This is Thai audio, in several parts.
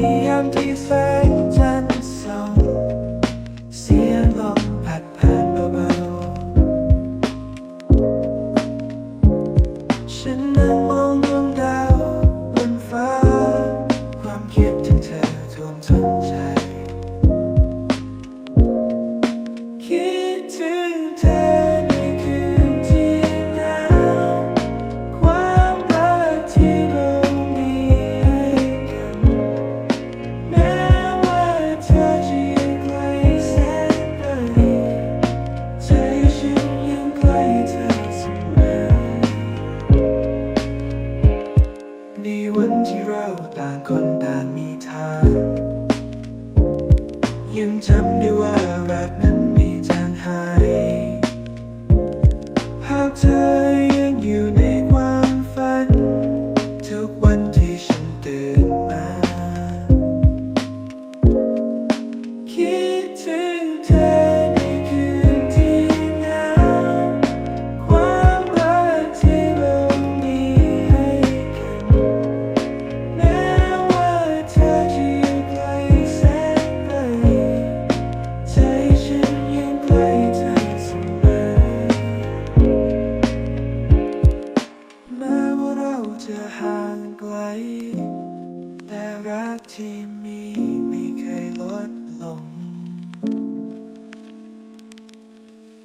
the empty fate. ที่เราต่างคนต่างมีทาง ยังจำได้ว่าแบบนั้นมีทางหายหากเธอยังอยู่ในความฝัน ทุกวัน จะห่างไกล แต่รักที่มีไม่เคยลดลง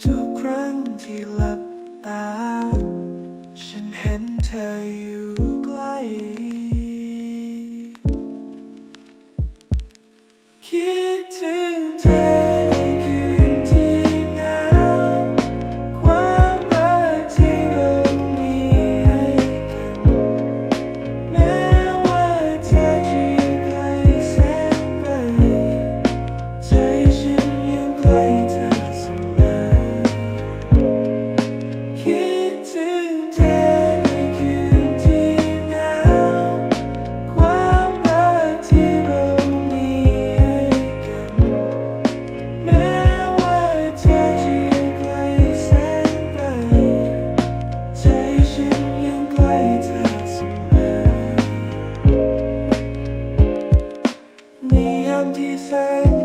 ทุกครั้งที่หลับตา ฉันเห็นเธออยู่ใกล้ ที่แสน